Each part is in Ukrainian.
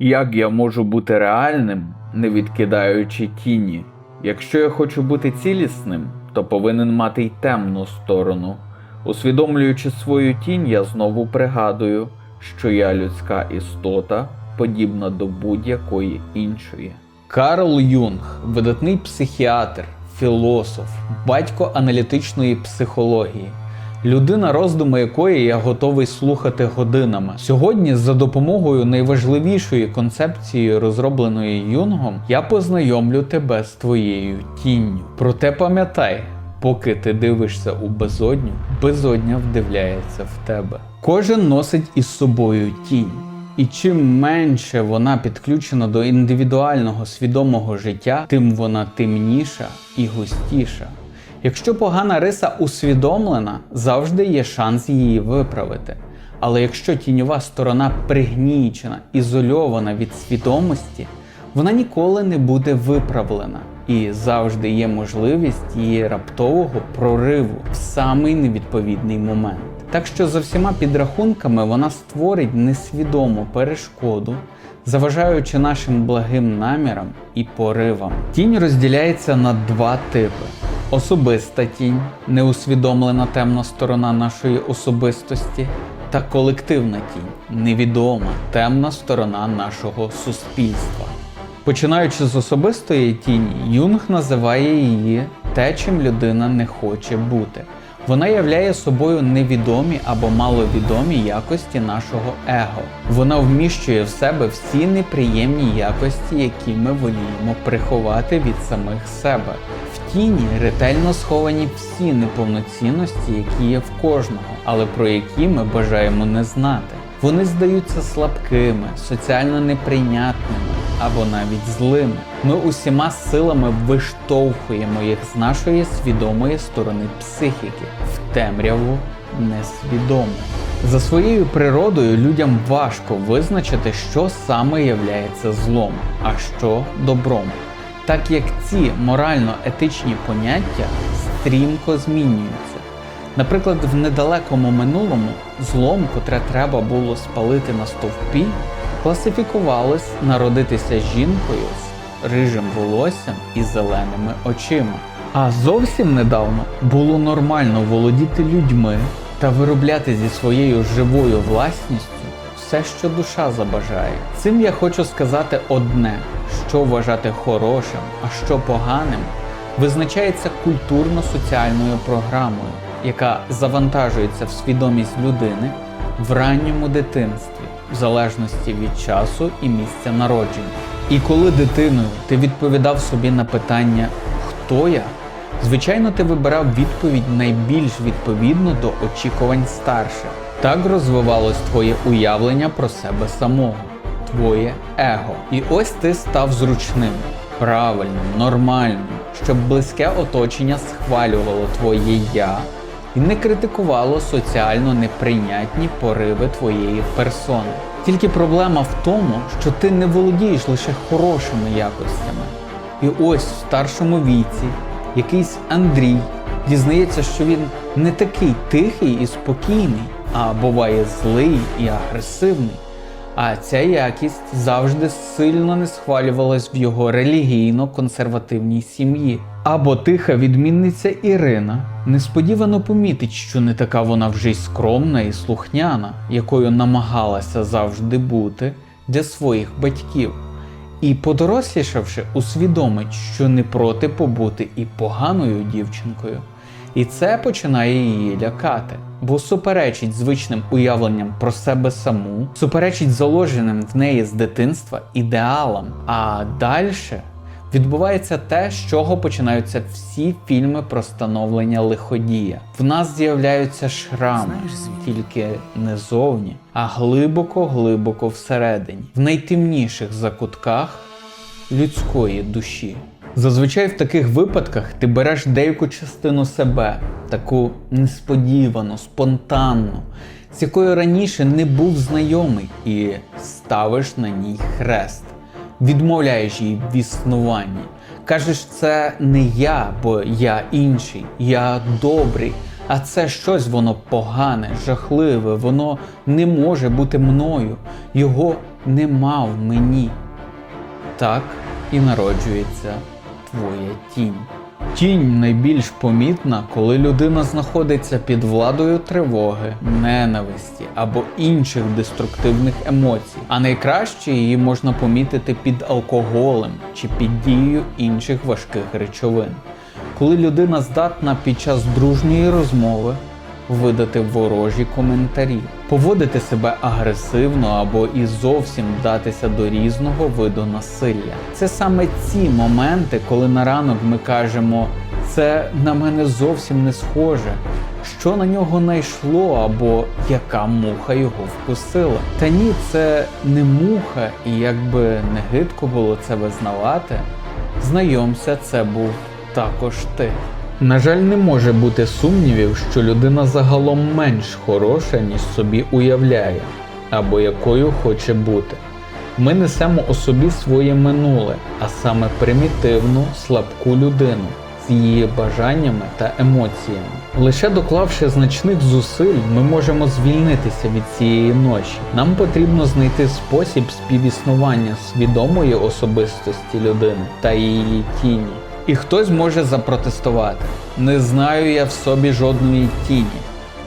Як я можу бути реальним, не відкидаючи тіні? Якщо я хочу бути цілісним, то повинен мати й темну сторону. Усвідомлюючи свою тінь, я знову пригадую, що я людська істота, подібна до будь-якої іншої. Карл Юнг, видатний психіатр, філософ, батько аналітичної психології. Людина, роздуми якої я готовий слухати годинами. Сьогодні, за допомогою найважливішої концепції, розробленої Юнгом, я познайомлю тебе з твоєю тінню. Проте пам'ятай, поки ти дивишся у безодню, безодня вдивляється в тебе. Кожен носить із собою тінь. І чим менше вона підключена до індивідуального свідомого життя, тим вона темніша і густіша. Якщо погана риса усвідомлена, завжди є шанс її виправити. Але якщо тіньова сторона пригнічена, ізольована від свідомості, вона ніколи не буде виправлена і завжди є можливість її раптового прориву в самий невідповідний момент. Так що за всіма підрахунками вона створить несвідому перешкоду, заважаючи нашим благим намірам і поривам. Тінь розділяється на два типи: особиста тінь, неусвідомлена темна сторона нашої особистості, та колективна тінь, невідома темна сторона нашого суспільства. Починаючи з особистої тіні, Юнг називає її те, чим людина не хоче бути. Вона являє собою невідомі або маловідомі якості нашого его. Вона вміщує в себе всі неприємні якості, які ми воліємо приховати від самих себе. В тіні ретельно сховані всі неповноцінності, які є в кожного, але про які ми бажаємо не знати. Вони здаються слабкими, соціально неприйнятними або навіть злими. Ми усіма силами виштовхуємо їх з нашої свідомої сторони психіки в темряву несвідомо. За своєю природою людям важко визначити, що саме являється злом, а що добром, так як ці морально-етичні поняття стрімко змінюються. Наприклад, в недалекому минулому злом, котре треба було спалити на стовпі, класифікувалось народитися жінкою з рижим волоссям і зеленими очима. А зовсім недавно було нормально володіти людьми та виробляти зі своєю живою власністю все, що душа забажає. Цим я хочу сказати одне: що вважати хорошим, а що поганим, визначається культурно-соціальною програмою, яка завантажується в свідомість людини в ранньому дитинстві, в залежності від часу і місця народження. І коли дитиною ти відповідав собі на питання Хто я? Звичайно, ти вибирав відповідь найбільш відповідну до очікувань старших. Так розвивалось твоє уявлення про себе самого, твоє его. І ось ти став зручним, правильним, нормальним, щоб близьке оточення схвалювало твоє я і не критикувало соціально неприйнятні пориви твоєї персони. Тільки проблема в тому, що ти не володієш лише хорошими якостями. І ось в старшому віці якийсь Андрій дізнається, що він не такий тихий і спокійний, а буває злий і агресивний. А ця якість завжди сильно не схвалювалась в його релігійно-консервативній сім'ї. Або тиха відмінниця Ірина несподівано помітить, що не така вона вже й скромна і слухняна, якою намагалася завжди бути для своїх батьків. І подорослішавши, усвідомить, що не проти побути і поганою дівчинкою. І це починає її лякати, бо суперечить звичним уявленням про себе саму, суперечить заложеним в неї з дитинства ідеалам. А далі відбувається те, з чого починаються всі фільми про становлення лиходія. В нас з'являються шрами, тільки не зовні, а глибоко-глибоко всередині, в найтемніших закутках людської душі. Зазвичай в таких випадках ти береш деяку частину себе, таку несподівану, спонтанну, з якою раніше не був знайомий, і ставиш на ній хрест, відмовляєш їй в існуванні. Кажеш, це не я, бо я інший, я добрий, а це щось воно погане, жахливе, воно не може бути мною. Його нема в мені. Так і народжується твоя тінь. Тінь найбільш помітна, коли людина знаходиться під владою тривоги, ненависті або інших деструктивних емоцій. А найкраще її можна помітити під алкоголем чи під дією інших важких речовин. Коли людина здатна під час дружньої розмови видати ворожі коментарі, поводити себе агресивно або і зовсім вдатися до різного виду насилля. Це саме ці моменти, коли на ранок ми кажемо, це на мене зовсім не схоже. Що на нього найшло, або яка муха його вкусила? Та ні, це не муха, і якби не гидко було це визнавати, знайомся, це був також ти. На жаль, не може бути сумнівів, що людина загалом менш хороша, ніж собі уявляє, або якою хоче бути. Ми несемо у собі своє минуле, а саме примітивну, слабку людину з її бажаннями та емоціями. Лише доклавши значних зусиль, ми можемо звільнитися від цієї ночі. Нам потрібно знайти спосіб співіснування свідомої особистості людини та її тіні. І хтось може запротестувати. Не знаю я в собі жодної тіні.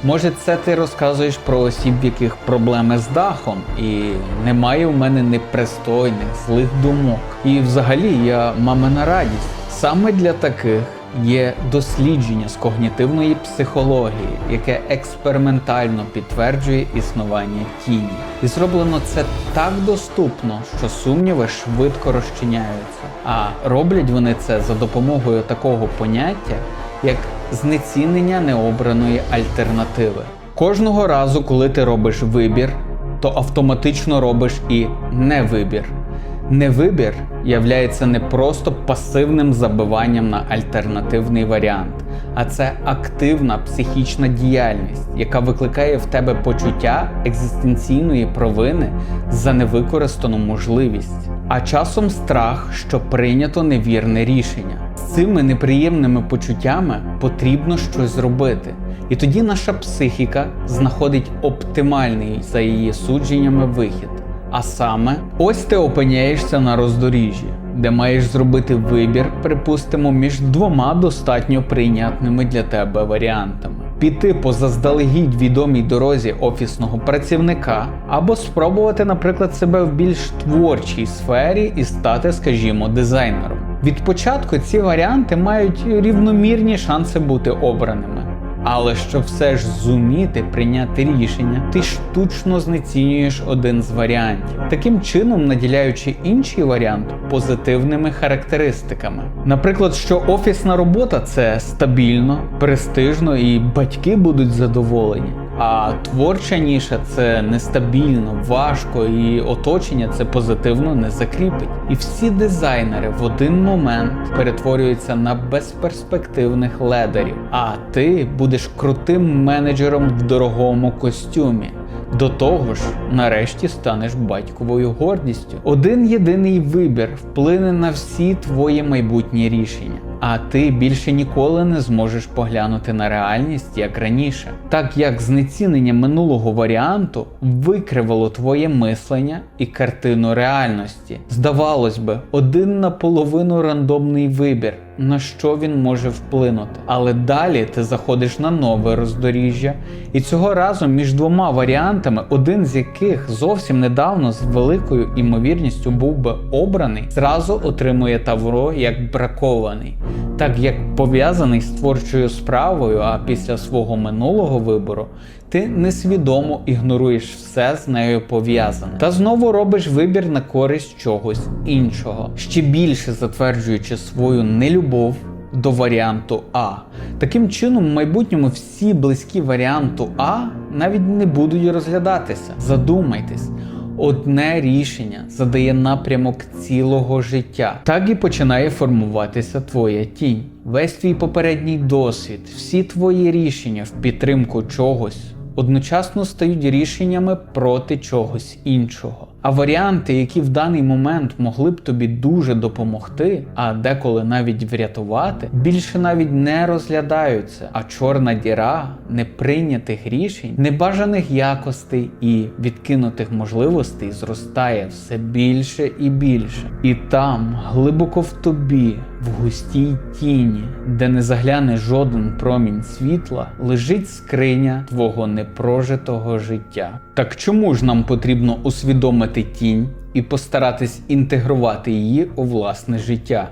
Може, це ти розказуєш про осіб, в яких проблеми з дахом, і немає в мене непристойних, злих думок. І взагалі я мамина радість. Саме для таких є дослідження з когнітивної психології, яке експериментально підтверджує існування тіні. І зроблено це так доступно, що сумніви швидко розчиняються. А роблять вони це за допомогою такого поняття, як знецінення необраної альтернативи. Кожного разу, коли ти робиш вибір, то автоматично робиш і невибір. Невибір являється не просто пасивним забиванням на альтернативний варіант, а це активна психічна діяльність, яка викликає в тебе почуття екзистенційної провини за невикористану можливість, а часом страх, що прийнято невірне рішення. З цими неприємними почуттями потрібно щось зробити. І тоді наша психіка знаходить оптимальний за її судженнями вихід. А саме, ось ти опиняєшся на роздоріжжі, де маєш зробити вибір, припустимо, між двома достатньо прийнятними для тебе варіантами: піти по заздалегідь відомій дорозі офісного працівника, або спробувати, наприклад, себе в більш творчій сфері і стати, скажімо, дизайнером. Від початку ці варіанти мають рівномірні шанси бути обраними. Але щоб все ж зуміти прийняти рішення, ти штучно знецінюєш один з варіантів, таким чином наділяючи інший варіант позитивними характеристиками. Наприклад, що офісна робота це стабільно, престижно і батьки будуть задоволені. А творча ніша це нестабільно, важко, і оточення це позитивно не закріпить. І всі дизайнери в один момент перетворюються на безперспективних ледерів. А ти будеш крутим менеджером в дорогому костюмі. До того ж, нарешті станеш батьковою гордістю. Один єдиний вибір вплине на всі твої майбутні рішення, а ти більше ніколи не зможеш поглянути на реальність як раніше, так як знецінення минулого варіанту викривало твоє мислення і картину реальності. Здавалось би, один наполовину рандомний вибір. На що він може вплинути, але далі ти заходиш на нове роздоріжжя, і цього разу між двома варіантами, один з яких зовсім недавно з великою імовірністю був би обраний, зразу отримує тавро як бракований, так як пов'язаний з творчою справою, а після свого минулого вибору ти несвідомо ігноруєш все з нею пов'язане та знову робиш вибір на користь чогось іншого, ще більше затверджуючи свою нелюбов до варіанту А. Таким чином, в майбутньому всі близькі варіанту А навіть не будуть розглядатися. Задумайтесь. Одне рішення задає напрямок цілого життя. Так і починає формуватися твоя тінь. Весь твій попередній досвід, всі твої рішення в підтримку чогось одночасно стають рішеннями проти чогось іншого. А варіанти, які в даний момент могли б тобі дуже допомогти, а деколи навіть врятувати, більше навіть не розглядаються. А чорна діра неприйнятих рішень, небажаних якостей і відкинутих можливостей зростає все більше і більше. І там, глибоко в тобі, в густій тіні, де не загляне жоден промінь світла, лежить скриня твого непрожитого життя. Так чому ж нам потрібно усвідомити тінь і постаратись інтегрувати її у власне життя?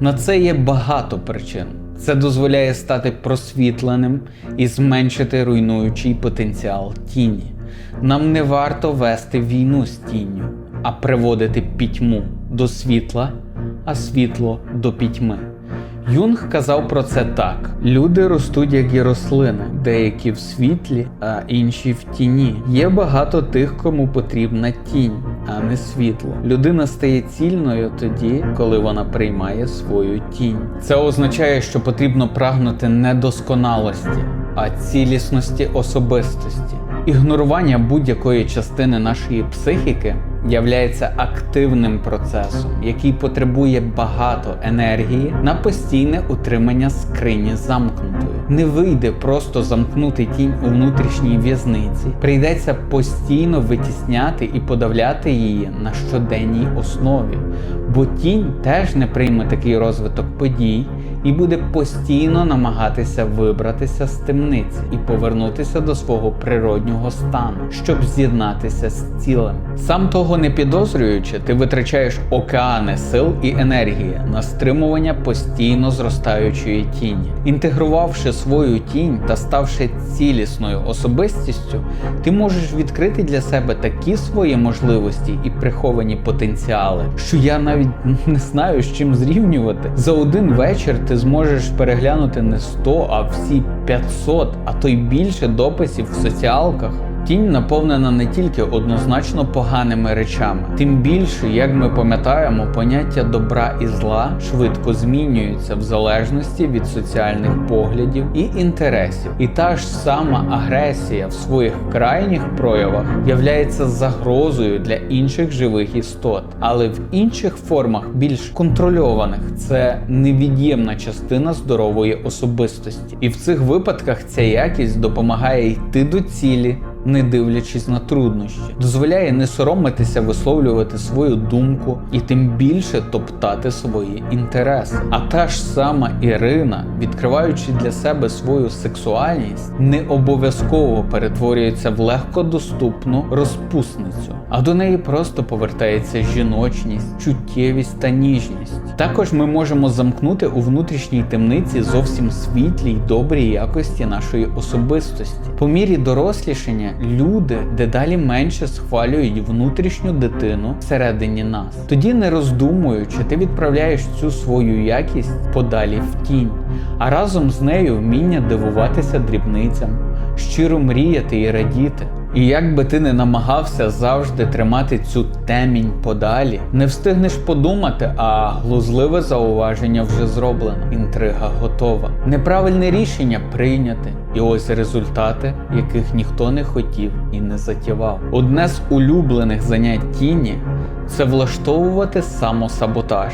На це є багато причин. Це дозволяє стати просвітленим і зменшити руйнуючий потенціал тіні. Нам не варто вести війну з тінню, а приводити пітьму до світла, а світло до пітьми. Юнг казав про це так: люди ростуть як і рослини, деякі в світлі, а інші в тіні. Є багато тих, кому потрібна тінь, а не світло. Людина стає цільною тоді, коли вона приймає свою тінь. Це означає, що потрібно прагнути не досконалості, а цілісності особистості. Ігнорування будь-якої частини нашої психіки являється активним процесом, який потребує багато енергії на постійне утримання скрині замкнутою. Не вийде просто замкнути тінь у внутрішній в'язниці, прийдеться постійно витісняти і подавляти її на щоденній основі, бо тінь теж не прийме такий розвиток подій і буде постійно намагатися вибратися з темниці і повернутися до свого природнього стану, щоб з'єднатися з цілим. Сам того не підозрюючи, ти витрачаєш океани сил і енергії на стримування постійно зростаючої тіні. Інтегрувавши свою тінь та ставши цілісною особистістю, ти можеш відкрити для себе такі свої можливості і приховані потенціали, що я навіть не знаю з чим зрівнювати. За один вечір ти зможеш переглянути не 100, а всі 500, а то й більше дописів в соціалках. Тінь наповнена не тільки однозначно поганими речами, тим більше, як ми пам'ятаємо, поняття добра і зла швидко змінюються в залежності від соціальних поглядів і інтересів. І та ж сама агресія в своїх крайніх проявах являється загрозою для інших живих істот, але в інших формах більш контрольованих це невід'ємна частина здорової особистості. І в цих випадках ця якість допомагає йти до цілі не дивлячись на труднощі, дозволяє не соромитися висловлювати свою думку і тим більше топтати свої інтереси. А та ж сама Ірина, відкриваючи для себе свою сексуальність, не обов'язково перетворюється в легкодоступну розпусницю, а до неї просто повертається жіночність, чуттєвість та ніжність. Також ми можемо замкнути у внутрішній темниці зовсім світлі й добрі якості нашої особистості. По мірі дорослішання люди дедалі менше схвалюють внутрішню дитину всередині нас. Тоді, не роздумуючи, ти відправляєш цю свою якість подалі в тінь, а разом з нею вміння дивуватися дрібницям, щиро мріяти і радіти. І як би ти не намагався завжди тримати цю темінь подалі, не встигнеш подумати, а глузливе зауваження вже зроблено. Інтрига готова. Неправильне рішення прийняте. І ось результати, яких ніхто не хотів і не затівав. Одне з улюблених занять тіні це влаштовувати самосаботаж.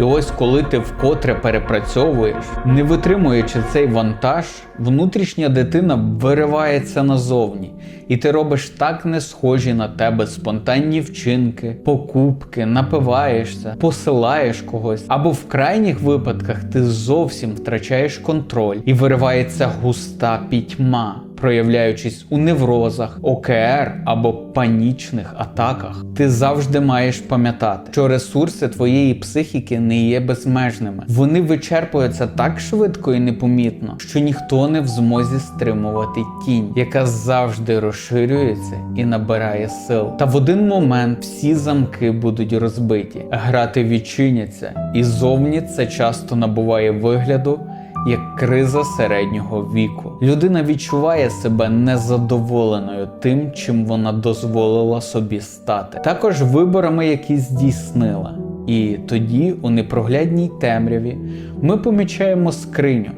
І ось коли ти вкотре перепрацьовуєш, не витримуючи цей вантаж, внутрішня дитина виривається назовні, і ти робиш так не схожі на тебе спонтанні вчинки, покупки, напиваєшся, посилаєш когось, або в крайніх випадках ти зовсім втрачаєш контроль і виривається густа пітьма проявляючись у неврозах, ОКР або панічних атаках, ти завжди маєш пам'ятати, що ресурси твоєї психіки не є безмежними. Вони вичерпуються так швидко і непомітно, що ніхто не в змозі стримувати тінь, яка завжди розширюється і набирає сил. Та в один момент всі замки будуть розбиті, грати відчиняться, і зовні це часто набуває вигляду як криза середнього віку. Людина відчуває себе незадоволеною тим, чим вона дозволила собі стати, також виборами, які здійснила. І тоді, у непроглядній темряві, ми помічаємо скриню,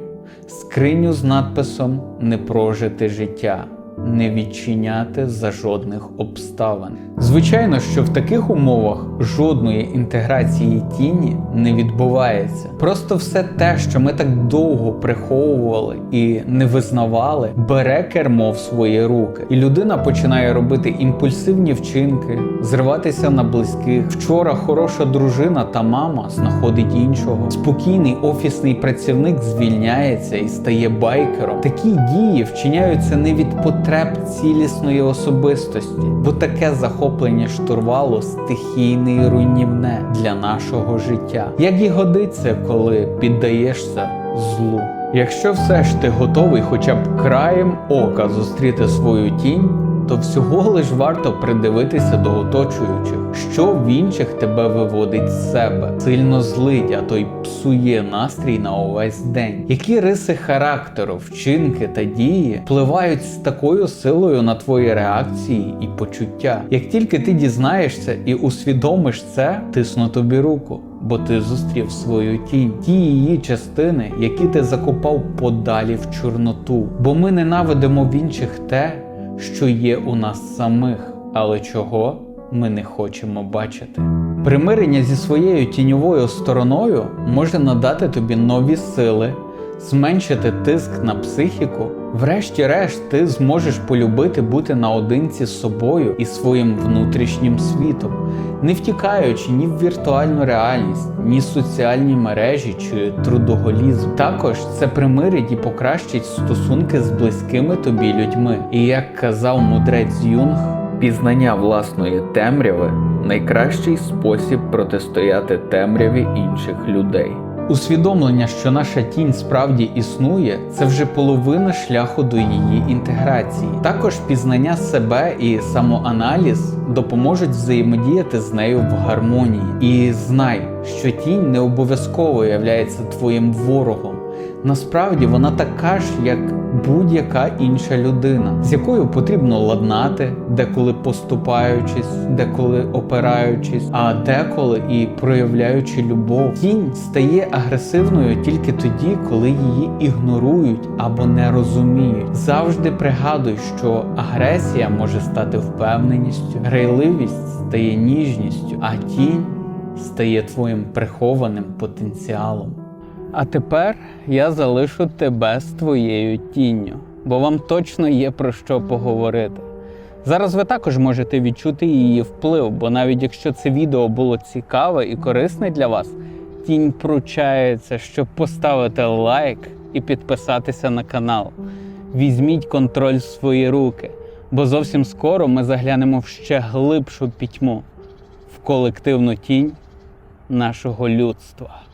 скриню з надписом Непрожите життя. Не відчиняти за жодних обставин. Звичайно, що в таких умовах жодної інтеграції тіні не відбувається. Просто все те, що ми так довго приховували і не визнавали, бере кермо в свої руки, і людина починає робити імпульсивні вчинки, зриватися на близьких. Вчора хороша дружина та мама знаходить іншого. Спокійний офісний працівник звільняється і стає байкером. Такі дії вчиняються не від потреб цілісної особистості, бо таке захоплення штурвалу стихійне і руйнівне для нашого життя. Як і годиться, коли піддаєшся злу. Якщо все ж ти готовий хоча б краєм ока зустріти свою тінь, то всього лиш варто придивитися до оточуючих, що в інших тебе виводить з себе, сильно злить, а то й псує настрій на увесь день. Які риси характеру, вчинки та дії впливають з такою силою на твої реакції і почуття? Як тільки ти дізнаєшся і усвідомиш це, тисну тобі руку. Бо ти зустрів свою тінь, ті її частини, які ти закопав подалі в чорноту. Бо ми ненавидимо в інших те, що є у нас самих, але чого ми не хочемо бачити. Примирення зі своєю тіньовою стороною може надати тобі нові сили, зменшити тиск на психіку. Врешті-решт, ти зможеш полюбити бути наодинці з собою і своїм внутрішнім світом, не втікаючи ні в віртуальну реальність, ні в соціальні мережі чи трудоголізм. Також це примирить і покращить стосунки з близькими тобі людьми. І як казав мудрець Юнг, Пізнання власної темряви найкращий спосіб протистояти темряві інших людей. Усвідомлення, що наша тінь справді існує, це вже половина шляху до її інтеграції. Також пізнання себе і самоаналіз допоможуть взаємодіяти з нею в гармонії. І знай, що тінь не обов'язково являється твоїм ворогом. Насправді вона така ж, як будь-яка інша людина, з якою потрібно ладнати, деколи поступаючись, деколи опираючись, а деколи і проявляючи любов. Тінь стає агресивною тільки тоді, коли її ігнорують або не розуміють. Завжди пригадуй, що агресія може стати впевненістю, грайливість стає ніжністю, а тінь стає твоїм прихованим потенціалом. А тепер я залишу тебе з твоєю тінню, бо вам точно є про що поговорити. Зараз ви також можете відчути її вплив, бо навіть якщо це відео було цікаве і корисне для вас, тінь пручається, щоб поставити лайк і підписатися на канал. Візьміть контроль в свої руки, бо зовсім скоро ми заглянемо в ще глибшу пітьму, в колективну тінь нашого людства.